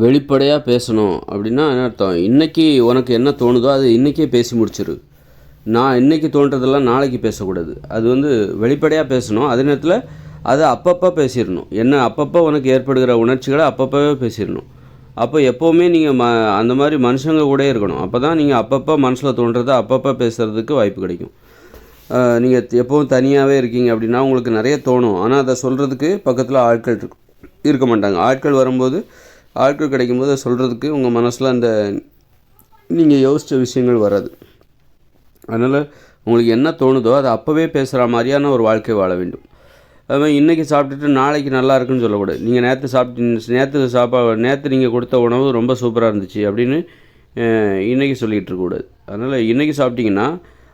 வெளிப்படையாக பேசணும் அப்படின்னா என்ன அர்த்தம்? இன்றைக்கி உனக்கு என்ன தோணுதோ அது இன்றைக்கே பேசி முடிச்சிரு. நான் இன்றைக்கி தோன்றதெல்லாம் நாளைக்கு பேசக்கூடாது. அது வந்து வெளிப்படையாக பேசணும். அதே நேரத்தில் அதை அப்பப்போ பேசிடணும். என்ன அப்பப்போ உனக்கு ஏற்படுகிற உணர்ச்சிகளை அப்பப்போவே பேசிடணும். அப்போ எப்போவுமே நீங்கள் ம அந்த மாதிரி மனுஷங்க கூட இருக்கணும். அப்போ தான் நீங்கள் அப்பப்போ மனசில் தோன்றதை அப்பப்போ பேசுகிறதுக்கு வாய்ப்பு கிடைக்கும். நீங்கள் எப்போவும் தனியாகவே இருக்கீங்க அப்படின்னா உங்களுக்கு நிறைய தோணும். ஆனால் அதை சொல்கிறதுக்கு பக்கத்தில் ஆட்கள் இருக்க மாட்டாங்க. ஆட்கள் வரும்போது ஆட்கள் கிடைக்கும்போது போது சொல்கிறதுக்கு உங்கள் மனசில் அந்த நீங்கள் யோசித்த விஷயங்கள் வராது. அதனால் உங்களுக்கு என்ன தோணுதோ அதை அப்போவே பேசுகிற மாதிரியான ஒரு வாழ்க்கை வாழ வேண்டும். அதுமாதிரி இன்றைக்கி சாப்பிட்டுட்டு நாளைக்கு நல்லா இருக்குன்னு சொல்லக்கூடாது. நீங்கள் நேற்று சாப்பிட்டு நேற்று சாப்பா நேற்று நீங்கள் கொடுத்த உணவு ரொம்ப சூப்பராக இருந்துச்சு அப்படின்னு இன்றைக்கி இன்னைக்கு சொல்லிகிட்டு இருக்கக்கூடாது அதனால் இன்றைக்கி சாப்பிட்டிங்கன்னா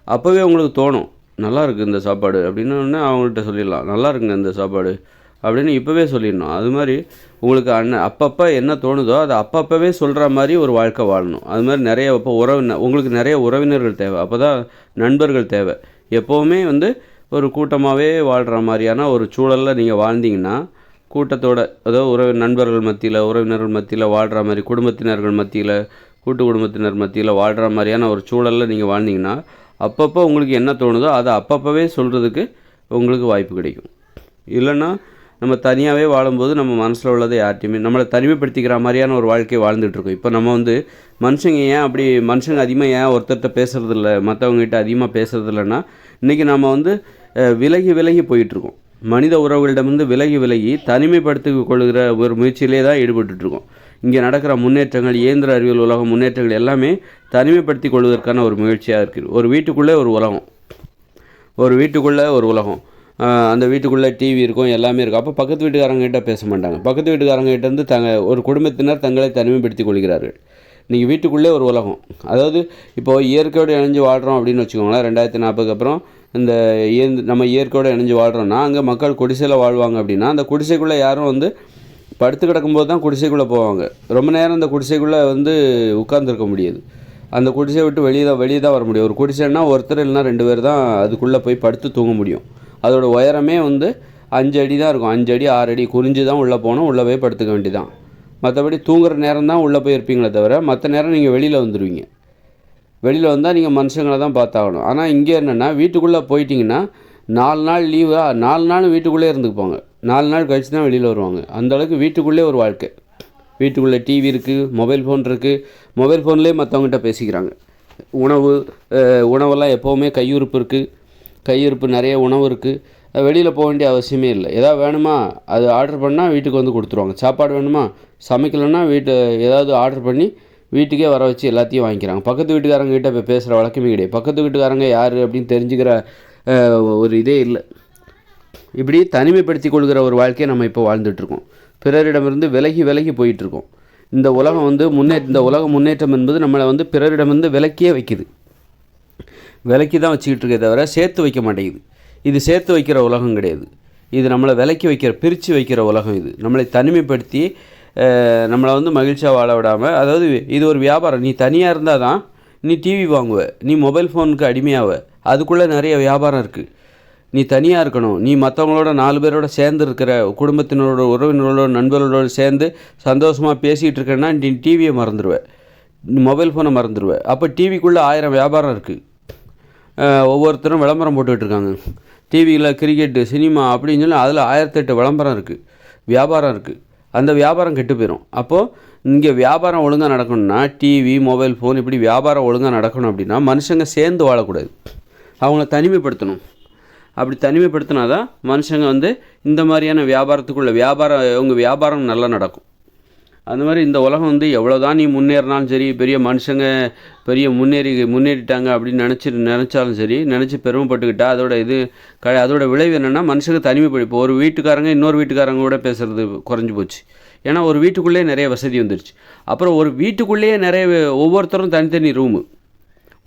அப்போவே உங்களுக்கு தோணும் நல்லா இருக்குது இந்த சாப்பாடு அப்படின்னு. அவங்கள்ட்ட சொல்லிடலாம் நல்லா இருக்குங்க இந்த சாப்பாடு. அப்படின்னு இப்போவே சொல்லிடணும். அது மாதிரி உங்களுக்கு அண்ணன் அப்பப்போ என்ன தோணுதோ அதை அப்பப்போவே சொல்கிற மாதிரி ஒரு வாழ்க்கை வாழணும். அது மாதிரி நிறைய இப்போ உறவினர் உங்களுக்கு நிறைய உறவினர்கள் தேவை. அப்போ தான் நண்பர்கள் தேவை. எப்போவுமே வந்து ஒரு கூட்டமாகவே வாழ்கிற மாதிரியான ஒரு சூழலில் நீங்கள் வாழ்ந்தீங்கன்னா கூட்டத்தோட அதாவது உறவு நண்பர்கள் மத்தியில் உறவினர்கள் மத்தியில் வாழ்கிற மாதிரி குடும்பத்தினர்கள் மத்தியில் கூட்டு குடும்பத்தினர் மத்தியில் வாழ்கிற மாதிரியான ஒரு சூழலில் நீங்கள் வாழ்ந்தீங்கன்னா அப்பப்போ உங்களுக்கு என்ன தோணுதோ அதை அப்பப்போவே சொல்கிறதுக்கு உங்களுக்கு வாய்ப்பு கிடைக்கும். இல்லைன்னா நம்ம தனியாகவே வாழும்போது நம்ம மனசில் உள்ளதை யார்ட்டையுமே நம்மளை தனிமைப்படுத்திக்கிற மாதிரியான ஒரு வாழ்க்கையை வாழ்ந்துட்டுருக்கோம். இப்போ நம்ம வந்து மனுஷங்க ஏன் அப்படி மனுஷங்க அதிகமாக ஏன் ஒருத்தர்கிட்ட பேசுறதில்ல? மற்றவங்ககிட்ட அதிகமாக பேசுறதில்லைன்னா இன்றைக்கி நம்ம வந்து விலகி விலகி போயிட்டுருக்கோம். மனித உறவுகளிடமிருந்து விலகி விலகி தனிமைப்படுத்தி கொள்கிற ஒரு முயற்சியிலே தான் ஈடுபட்டுருக்கோம் இங்கே நடக்கிற முன்னேற்றங்கள் இயந்திர அறிவியல் உலகம் முன்னேற்றங்கள் எல்லாமே தனிமைப்படுத்தி கொள்வதற்கான ஒரு முயற்சியாக இருக்குது. ஒரு வீட்டுக்குள்ளே ஒரு உலகம். ஒரு வீட்டுக்குள்ளே ஒரு உலகம். அந்த வீட்டுக்குள்ளே டிவி இருக்கும் எல்லாமே இருக்கும். அப்போ பக்கத்து வீட்டுக்காரங்ககிட்ட பேச மாட்டாங்க. பக்கத்து வீட்டுக்காரங்ககிட்ட இருந்து தங்க ஒரு குடும்பத்தினர் தங்களை தனிமைப்படுத்திக் கொள்கிறார்கள். இன்றைக்கி வீட்டுக்குள்ளே ஒரு உலகம். அதாவது இப்போது இயற்கையோடு இணைஞ்சு வாழ்கிறோம் அப்படின்னு வச்சுக்கோங்களேன் ரெண்டாயிரத்தி நாற்பதுக்கு அப்புறம் இந்த இயந்து நம்ம இயற்கையோடு இணைஞ்சு வாழ்கிறோன்னா அங்கே மக்கள் குடிசையில் வாழ்வாங்க அப்படின்னா அந்த குடிசைக்குள்ளே யாரும் வந்து படுத்து கிடக்கும்போது தான் குடிசைக்குள்ளே போவாங்க. ரொம்ப நேரம் அந்த குடிசைக்குள்ளே வந்து உட்காந்துருக்க முடியாது. அந்த குடிசையை விட்டு வெளியே தான் வெளியே தான் வர முடியும். ஒரு குடிசைன்னா ஒருத்தர் இல்லைன்னா ரெண்டு பேர் தான் அதுக்குள்ளே போய் படுத்து தூங்க முடியும். அதோட உயரமே வந்து அஞ்சு அடி தான் இருக்கும். அஞ்சு அடி ஆறு அடி குறிஞ்சு தான் உள்ளே போகணும். உள்ளே போய் படுத்துக்க வேண்டியதான் மற்றபடி தூங்குற நேரம் தான் உள்ளே போய் இருப்பீங்களே தவிர மற்ற நேரம் நீங்கள் வெளியில் வந்துடுவீங்க வெளியில் வந்தால் நீங்கள் மனுஷங்களை தான் பார்த்தாகணும். ஆனால் இங்கே என்னென்னா வீட்டுக்குள்ளே போயிட்டிங்கன்னா நாலு நாள் லீவா நாலு நாள் வீட்டுக்குள்ளே இருந்துக்குப்பாங்க நாலு நாள் கழித்து தான் வெளியில் வருவாங்க. அந்த அளவுக்கு வீட்டுக்குள்ளே ஒரு வாழ்க்கை. வீட்டுக்குள்ளே டிவி இருக்குது மொபைல் ஃபோன் இருக்குது மொபைல் ஃபோன்லேயே மற்றவங்ககிட்ட பேசிக்கிறாங்க. உணவு உணவெல்லாம் எப்போவுமே கையிருப்பு இருக்குது கையிருப்பு நிறைய உணவு இருக்குது வெளியில் போக வேண்டிய அவசியமே இல்லை. எதாவது வேணுமா அது ஆர்டர் பண்ணால் வீட்டுக்கு வந்து கொடுத்துருவாங்க. சாப்பாடு வேணுமா சமைக்கலைன்னா வீட்டு ஏதாவது ஆர்டர் பண்ணி வீட்டுக்கே வர வச்சு எல்லாத்தையும் வாங்கிக்கிறாங்க. பக்கத்து வீட்டுக்காரங்க கிட்ட இப்போ பேசுகிற வழக்கமே கிடையாது. பக்கத்து வீட்டுக்காரங்க யார் அப்படின்னு தெரிஞ்சுக்கிற ஒரு இதே இல்லை. இப்படி தனிமைப்படுத்தி கொள்கிற ஒரு வாழ்க்கையை நம்ம இப்போ வாழ்ந்துட்டுருக்கோம் பிறரிடமிருந்து விலகி விலகி போயிட்டுருக்கோம் இந்த உலகம் வந்து முன்னே இந்த உலக முன்னேற்றம் என்பது நம்மளை வந்து பிறரிடமிருந்து விலக்கியே வைக்குது. விலக்கி தான் வச்சுக்கிட்டு இருக்கே தவிர சேர்த்து வைக்க மாட்டேங்குது. இது சேர்த்து வைக்கிற உலகம் கிடையாது. இது நம்மளை விலைக்கு வைக்கிற பிரித்து வைக்கிற உலகம் இது. நம்மளை தனிமைப்படுத்தி நம்மளை வந்து மகிழ்ச்சியாக வாழ விடாமல் அதாவது இது ஒரு வியாபாரம். நீ தனியாக இருந்தால் தான் நீ டிவி வாங்குவ நீ மொபைல் ஃபோனுக்கு அடிமையாவ. அதுக்குள்ளே நிறைய வியாபாரம் இருக்குது நீ தனியாக இருக்கணும். நீ மற்றவங்களோட நாலு பேரோட சேர்ந்து இருக்கிற குடும்பத்தினரோட உறவினர்களோட நண்பர்களோட சேர்ந்து சந்தோஷமாக பேசிகிட்டு இருக்கேன்னா நீ டிவியை மறந்துடுவ மொபைல் ஃபோனை மறந்துடுவ அப்போ டிவிக்குள்ளே ஆயிரம் வியாபாரம் இருக்குது ஒவ்வொருத்தரும் விளம்பரம் போட்டுக்கிட்டு இருக்காங்க. டிவியில் கிரிக்கெட்டு சினிமா அப்படின்னு சொல்லி அதில் ஆயிரத்தெட்டு விளம்பரம் இருக்குது வியாபாரம் இருக்குது அந்த வியாபாரம் கெட்டு போயிடும் அப்போது இங்கே வியாபாரம் ஒழுங்காக நடக்கணும்னா டிவி மொபைல் ஃபோன் இப்படி வியாபாரம் ஒழுங்காக நடக்கணும் அப்படின்னா மனுஷங்க சேர்ந்து வாழக்கூடாது. அவங்கள தனிமைப்படுத்தணும். அப்படி தனிமைப்படுத்தினா தான் மனுஷங்க வந்து இந்த மாதிரியான வியாபாரத்துக்குள்ள வியாபாரம் இவங்க வியாபாரம் நல்லா நடக்கும். அந்த மாதிரி இந்த உலகம் வந்து எவ்வளோதான் நீ முன்னேறினாலும் சரி பெரிய மனுஷங்க பெரிய முன்னேறி முன்னேறிட்டாங்க அப்படின்னு நினச்சி நினச்சாலும் சரி நினச்சி பெருமைப்பட்டுக்கிட்டா அதோட இது க அதோட விளைவு என்னென்னா மனுஷங்க தனிமைப்படி இப்போ ஒரு வீட்டுக்காரங்க இன்னொரு வீட்டுக்காரங்க கூட பேசுகிறது குறைஞ்சி போச்சு. ஏன்னா ஒரு வீட்டுக்குள்ளேயே நிறைய வசதி வந்துருச்சு. அப்புறம் ஒரு வீட்டுக்குள்ளேயே நிறைய ஒவ்வொருத்தரும் தனித்தனி ரூமு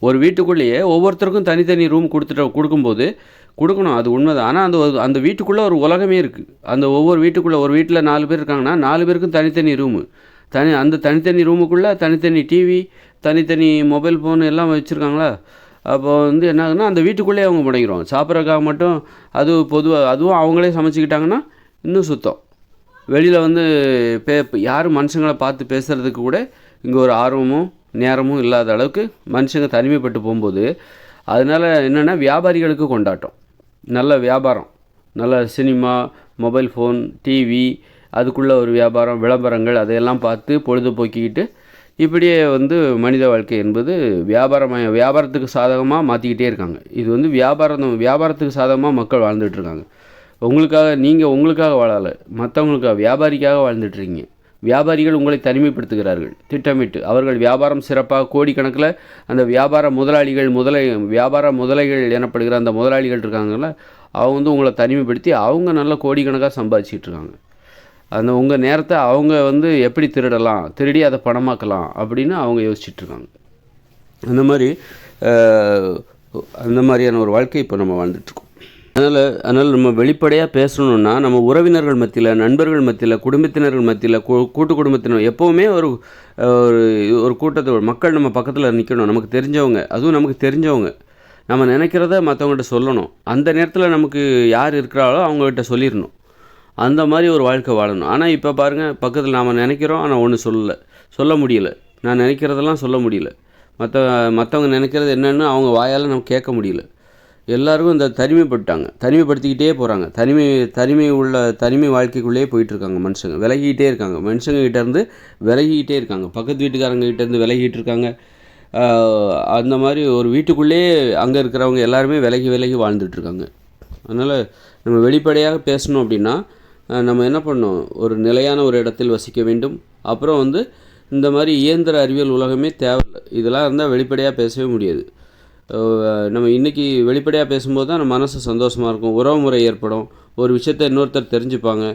ஒரு வீட்டுக்குள்ளேயே ஒவ்வொருத்தருக்கும் தனித்தனி ரூம் கொடுத்துட்டு கொடுக்கும்போது கொடுக்கணும் அது உண்மைதான். ஆனால் அந்த ஒரு- அந்த வீட்டுக்குள்ளே ஒரு உலகமே இருக்குது அந்த ஒவ்வொரு வீட்டுக்குள்ளே ஒரு வீட்டில் நாலு பேர் இருக்காங்கன்னா நாலு பேருக்கும் தனித்தனி ரூமு தனி அந்த தனித்தனி ரூமுக்குள்ளே தனித்தனி டிவி தனித்தனி மொபைல் ஃபோன் எல்லாம் வச்சுருக்காங்களா? அப்போ வந்து என்ன ஆகுதுன்னா அந்த வீட்டுக்குள்ளேயே அவங்க முடங்கிடுவாங்க சாப்பிட்றதுக்காக மட்டும் அது பொதுவாக அதுவும் அவங்களே சமைச்சிக்கிட்டாங்கன்னா இன்னும் சுத்தம். வெளியில் வந்து பே யாரும் மனுஷங்களை பார்த்து பேசுகிறதுக்கு கூட இங்கே ஒரு ஆர்வமும் நேரமும் இல்லாத அளவுக்கு மனுஷங்க தனிமைப்பட்டு போகும்போது அதனால் என்னென்னா வியாபாரிகளுக்கு கொண்டாட்டம். நல்ல வியாபாரம். நல்ல சினிமா மொபைல் ஃபோன் டிவி அதுக்குள்ள ஒரு வியாபாரம் விளம்பரங்கள் அதையெல்லாம் பார்த்து பொழுதுபோக்கிக்கிட்டு இப்படியே வந்து மனித வாழ்க்கை என்பது வியாபாரமய வியாபாரத்துக்கு சாதகமாக மாற்றிக்கிட்டே இருக்காங்க. இது வந்து வியாபாரம் வியாபாரத்துக்கு சாதகமாக மக்கள் வாழ்ந்துட்டுருக்காங்க உங்களுக்காக நீங்கள் உங்களுக்காக வாழலை மற்றவங்களுக்காக வியாபாரிக்காக வாழ்ந்துட்டுருக்கீங்க வியாபாரிகள் உங்களை தனிமைப்படுத்துகிறார்கள். திட்டமிட்டு. அவர்கள் வியாபாரம் சிறப்பாக கோடிக்கணக்கில் அந்த வியாபார முதலாளிகள் முதலை வியாபார முதலைகள் எனப்படுகிற அந்த முதலாளிகள் இருக்காங்கல்ல அவங்க வந்து உங்களை தனிமைப்படுத்தி அவங்க நல்ல கோடிக்கணக்காக சம்பாதிச்சிட்டு இருக்காங்க. அந்த உங்கள் நேரத்தை அவங்க வந்து எப்படி திருடலாம் திருடி அதை பணமாக்கலாம் அப்படின்னு அவங்க யோசிச்சுட்ருக்காங்க அந்த மாதிரி அந்த மாதிரியான ஒரு வாழ்க்கை இப்போ நம்ம வாழ்ந்துட்டுருக்கோம் அதனால் அதனால் நம்ம வெளிப்படையாக பேசணுன்னா நம்ம உறவினர்கள் மத்தியில் நண்பர்கள் மத்தியில் குடும்பத்தினர்கள் மத்தியில் கூட்டு குடும்பத்தினர் எப்போவுமே ஒரு ஒரு ஒரு கூட்டத்தை மக்கள் நம்ம பக்கத்தில் நிற்கணும் நமக்கு தெரிஞ்சவங்க அதுவும் நமக்கு தெரிஞ்சவங்க. நம்ம நினைக்கிறத மற்றவங்கள்ட்ட சொல்லணும். அந்த நேரத்தில் நமக்கு யார் இருக்கிறாளோ அவங்ககிட்ட சொல்லிடணும். அந்த மாதிரி ஒரு வாழ்க்கை வாழணும். ஆனால் இப்போ பாருங்கள் பக்கத்தில் நாம் நினைக்கிறோம் ஆனால் ஒன்றும் சொல்லலை. சொல்ல முடியல. நான் நினைக்கிறதெல்லாம் சொல்ல முடியல. மற்ற மற்றவங்க நினைக்கிறது என்னன்னு அவங்க வாயால் நம்ம கேட்க முடியல. எல்லாருக்கும் இந்த தனிமைப்பட்டாங்க தனிமைப்படுத்திக்கிட்டே போகிறாங்க தனிமை தனிமை உள்ள தனிமை வாழ்க்கைக்குள்ளேயே போயிட்டுருக்காங்க மனுஷங்க. விலகிக்கிட்டே இருக்காங்க. மனுஷங்க விலகிக்கிட்டே இருக்காங்க. பக்கத்து வீட்டுக்காரங்க கிட்ட விலகிட்டு இருக்காங்க. அந்த மாதிரி ஒரு வீட்டுக்குள்ளேயே அங்கே இருக்கிறவங்க எல்லாருமே விலகி விலகி வாழ்ந்துட்டுருக்காங்க. அதனால் நம்ம வெளிப்படையாக பேசணும் அப்படின்னா நம்ம என்ன பண்ணோம் ஒரு நிலையான ஒரு இடத்தில் வசிக்க வேண்டும். அப்புறம் வந்து இந்த மாதிரி இயந்திர அறிவியல் உலகமே தேவையில்லை. இதெல்லாம் இருந்தால் வெளிப்படையாக பேசவே முடியாது. நம்ம இன்றைக்கி வெளிப்படையாக பேசும்போது தான் நம்ம மனசு சந்தோஷமாக இருக்கும். உறவுமுறை ஏற்படும். ஒரு விஷயத்தை இன்னொருத்தர் தெரிஞ்சுப்பாங்க.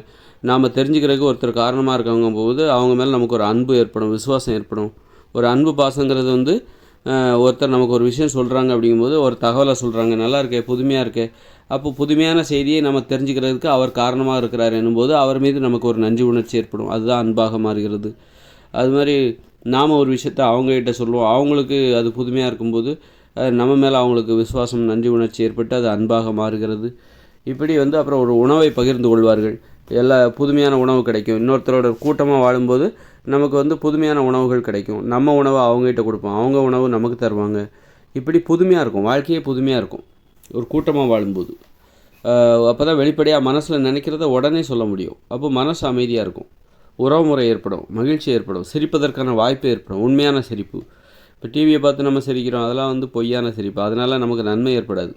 நாம் தெரிஞ்சுக்கிறதுக்கு ஒருத்தர் காரணமாக இருக்கவங்க போது அவங்க மேலே நமக்கு ஒரு அன்பு ஏற்படும் விசுவாசம் ஏற்படும். ஒரு அன்பு பாசங்கிறது வந்து ஒருத்தர் நமக்கு ஒரு விஷயம் சொல்கிறாங்க அப்படிங்கும்போது ஒரு தகவலை சொல்கிறாங்க நல்லா இருக்கே புதுமையாக இருக்கே. அப்போ புதுமையான செய்தியை நம்ம தெரிஞ்சுக்கிறதுக்கு அவர் காரணமாக இருக்கிறார் என்னும்போது அவர் மீது நமக்கு ஒரு நன்றி உணர்ச்சி ஏற்படும். அதுதான் அன்பாக மாறுகிறது. அது மாதிரி நாம் ஒரு விஷயத்த அவங்ககிட்ட சொல்லுவோம். அவங்களுக்கு அது புதுமையாக இருக்கும்போது நம்ம மேலே அவங்களுக்கு விசுவாசம் நன்றி உணர்ச்சி ஏற்பட்டு அது அன்பாக மாறுகிறது. இப்படி வந்து அப்புறம் ஒரு உணவை பகிர்ந்து கொள்வார்கள். எல்லா புதுமையான உணவு கிடைக்கும். இன்னொருத்தரோட கூட்டமாக வாழும்போது நமக்கு வந்து புதுமையான உணவுகள் கிடைக்கும். நம்ம உணவை அவங்ககிட்ட கொடுப்போம். அவங்க உணவு நமக்கு தருவாங்க. இப்படி புதுமையாக இருக்கும். வாழ்க்கையே புதுமையாக இருக்கும். ஒரு கூட்டமாக வாழும்போது. அப்போ தான் வெளிப்படையாக மனசில் நினைக்கிறத உடனே சொல்ல முடியும். அப்போ மனசு அமைதியாக இருக்கும். உறவுமுறை ஏற்படும். மகிழ்ச்சி ஏற்படும். சிரிப்பதற்கான வாய்ப்பு ஏற்படும். உண்மையான சிரிப்பு. இப்போ டிவியை பார்த்து நம்ம சிரிக்கிறோம். அதெல்லாம் வந்து பொய்யான சிரிப்பு. அதனால் நமக்கு நன்மை ஏற்படாது.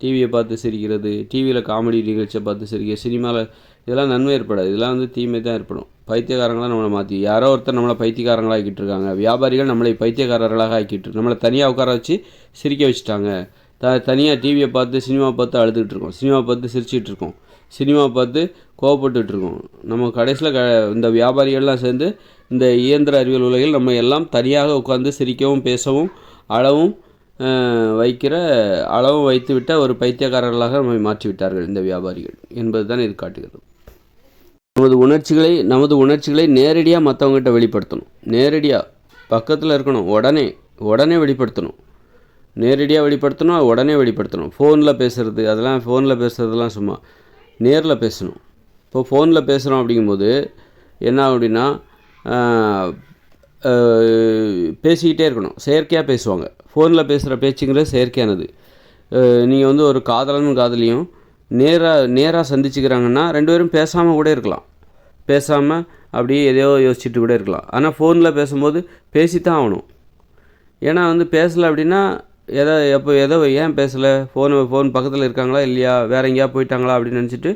டிவியை பார்த்து சிரிக்கிறது டிவியில் காமெடி நிகழ்ச்சியை பார்த்து சிரிக்கிற சினிமாவில் இதெல்லாம் நன்மை ஏற்படாது. இதெல்லாம் வந்து தீமை தான் ஏற்படும். பைத்தியக்காரங்களாக நம்மளை மாற்றி யாரோ ஒருத்தர் நம்மளை பைத்தியக்காரங்களாக ஆக்கிட்டு இருக்காங்க. வியாபாரிகள் நம்மளை பைத்தியக்காரர்களாக ஆக்கிட்டு நம்மளை தனியாக உட்கார வச்சு சிரிக்க வச்சுட்டாங்க. த தனியாக டிவியை பார்த்து சினிமா பார்த்து அழுதுகிட்டு இருக்கோம். சினிமா பார்த்து சிரிச்சிட்டு இருக்கோம். சினிமா பார்த்து கோவப்பட்டுருக்கோம் நம்ம கடைசியில் க இந்த வியாபாரிகள்லாம் சேர்ந்து இந்த இயந்திர அறிவியல் உலகில் நம்ம எல்லாம் தனியாக உட்கார்ந்து சிரிக்கவும் பேசவும் அளவும் வைக்கிற அளவும் வைத்துவிட்ட ஒரு பைத்தியக்காரர்களாக நம்மை மாற்றி விட்டார்கள் இந்த வியாபாரிகள் என்பது தான் இது காட்டுகிறது. நமது உணர்ச்சிகளை நமது உணர்ச்சிகளை நேரடியாக மற்றவங்ககிட்ட வெளிப்படுத்தணும். நேரடியாக பக்கத்தில் இருக்கணும். உடனே உடனே வெளிப்படுத்தணும். நேரடியாக வெளிப்படுத்தணும்? உடனே வெளிப்படுத்தணும். ஃபோனில் பேசுகிறது அதெல்லாம் ஃபோனில் பேசுகிறதுலாம் சும்மா நேரில் பேசணும். இப்போ ஃபோனில் பேசுகிறோம் அப்படிங்கும்போது என்ன ஆகும் அப்படின்னா பேசிக்கிட்டே இருக்கணும். செயற்கையாக பேசுவாங்க. ஃபோனில் பேசுகிற பேச்சுங்கிறது செயற்கையானது. நீங்கள் வந்து ஒரு காதலனும் காதலியும் நேராக நேராக சந்திச்சுக்கிறாங்கன்னா ரெண்டு பேரும் பேசாமல் கூட இருக்கலாம். பேசாமல் அப்படியே எதையோ யோசிச்சுட்டு கூட இருக்கலாம். ஆனால் ஃபோனில் பேசும்போது பேசித்தான் ஆகணும். ஏன்னா வந்து பேசலை அப்படின்னா எதை எப்போ எதோ ஏன் பேசலை? ஃபோன் ஃபோன் பக்கத்தில் இருக்காங்களா இல்லையா? வேறு எங்கேயா போயிட்டாங்களா அப்படின்னு நினச்சிட்டு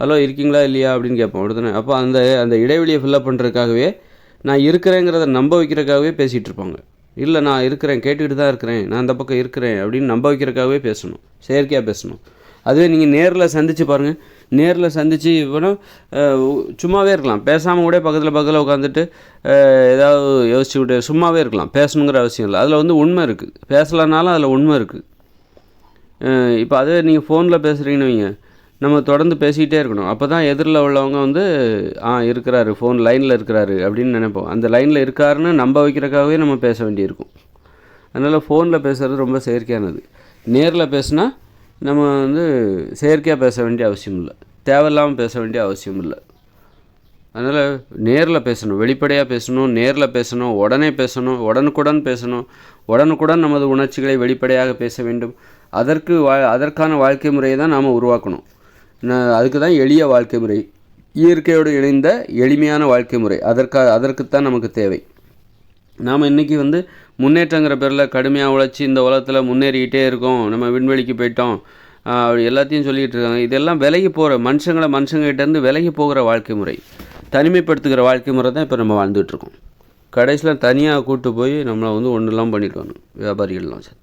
ஹலோ இருக்கீங்களா இல்லையா அப்படின்னு கேட்போம். அப்படிதானே அப்போ அந்த அந்த இடைவெளியை ஃபில்லப் பண்ணுறதுக்காகவே நான் இருக்கிறேங்கிறத நம்ப வைக்கிறதுக்காகவே பேசிகிட்டு இருப்பாங்க. இல்லை நான் இருக்கிறேன் கேட்டுக்கிட்டு தான் இருக்கிறேன் நான் அந்த பக்கம் இருக்கிறேன் அப்படின்னு நம்ப வைக்கிறதுக்காகவே பேசணும். செயற்கையாக பேசணும். அதுவே நீங்கள் நேரில் சந்தித்து பாருங்கள் நேரில் சந்தித்து வேணால் சும்மாவே இருக்கலாம். பேசாமல் கூட பக்கத்தில் பக்கத்தில் உட்காந்துட்டு ஏதாவது யோசிச்சுக்கிட்டு சும்மாவே இருக்கலாம். பேசணுங்கிற அவசியம் இல்லை. அதில் வந்து உண்மை இருக்குது பேசலைனாலும் அதில் உண்மை இருக்குது இப்போ அதுவே நீங்கள் ஃபோனில் பேசுகிறீங்கன்னு வைங்க. நம்ம தொடர்ந்து பேசிக்கிட்டே இருக்கணும். அப்போ தான் எதிரில் உள்ளவங்க வந்து ஆ இருக்கிறாரு ஃபோன் லைனில் இருக்கிறாரு அப்படின்னு நினைப்போம். அந்த லைனில் இருக்காருன்னு நம்ப வைக்கிறக்காகவே நம்ம பேச வேண்டியிருக்கும். அதனால் ஃபோனில் பேசுகிறது ரொம்ப செயற்கையானது. நேரில் பேசுனா நம்ம வந்து செயற்கையாக பேச வேண்டிய அவசியம் இல்லை. தேவையில்லாமல் பேச வேண்டிய அவசியம் இல்லை. அதனால் நேரில் பேசணும் வெளிப்படையாக பேசணும் நேரில் பேசணும் உடனே பேசணும் உடனுக்குடன் பேசணும் உடனுக்குடன் நமது உணர்ச்சிகளை வெளிப்படையாக பேச வேண்டும். அதற்கு வா அதற்கான வாழ்க்கை முறையை தான் நாம் உருவாக்கணும். அதுக்கு தான் எளிய வாழ்க்கை முறை. இயற்கையோடு இணைந்த எளிமையான வாழ்க்கை முறை. அதற்காக அதற்குத்தான் நமக்கு தேவை. நாம் இன்றைக்கி வந்து முன்னேற்றங்கிற பேரில் கடுமையாக உழைச்சி இந்த உலகத்தில் முன்னேறிக்கிட்டே இருக்கோம். நம்ம விண்வெளிக்கு போயிட்டோம். அப்படி எல்லாத்தையும் சொல்லிகிட்டு இருக்காங்க. இதெல்லாம் விலகி போகிற மனுஷங்களை மனுஷங்கிட்டேருந்து விலகி போகிற வாழ்க்கை முறை. தனிமைப்படுத்துகிற வாழ்க்கை முறை தான் இப்போ நம்ம வாழ்ந்துகிட்ருக்கோம் கடைசியில் தனியாக கூப்பிட்டு போய் நம்மளை வந்து ஒன்றுலாம் பண்ணிட்டு வரணும். வியாபாரிகள்லாம் சார்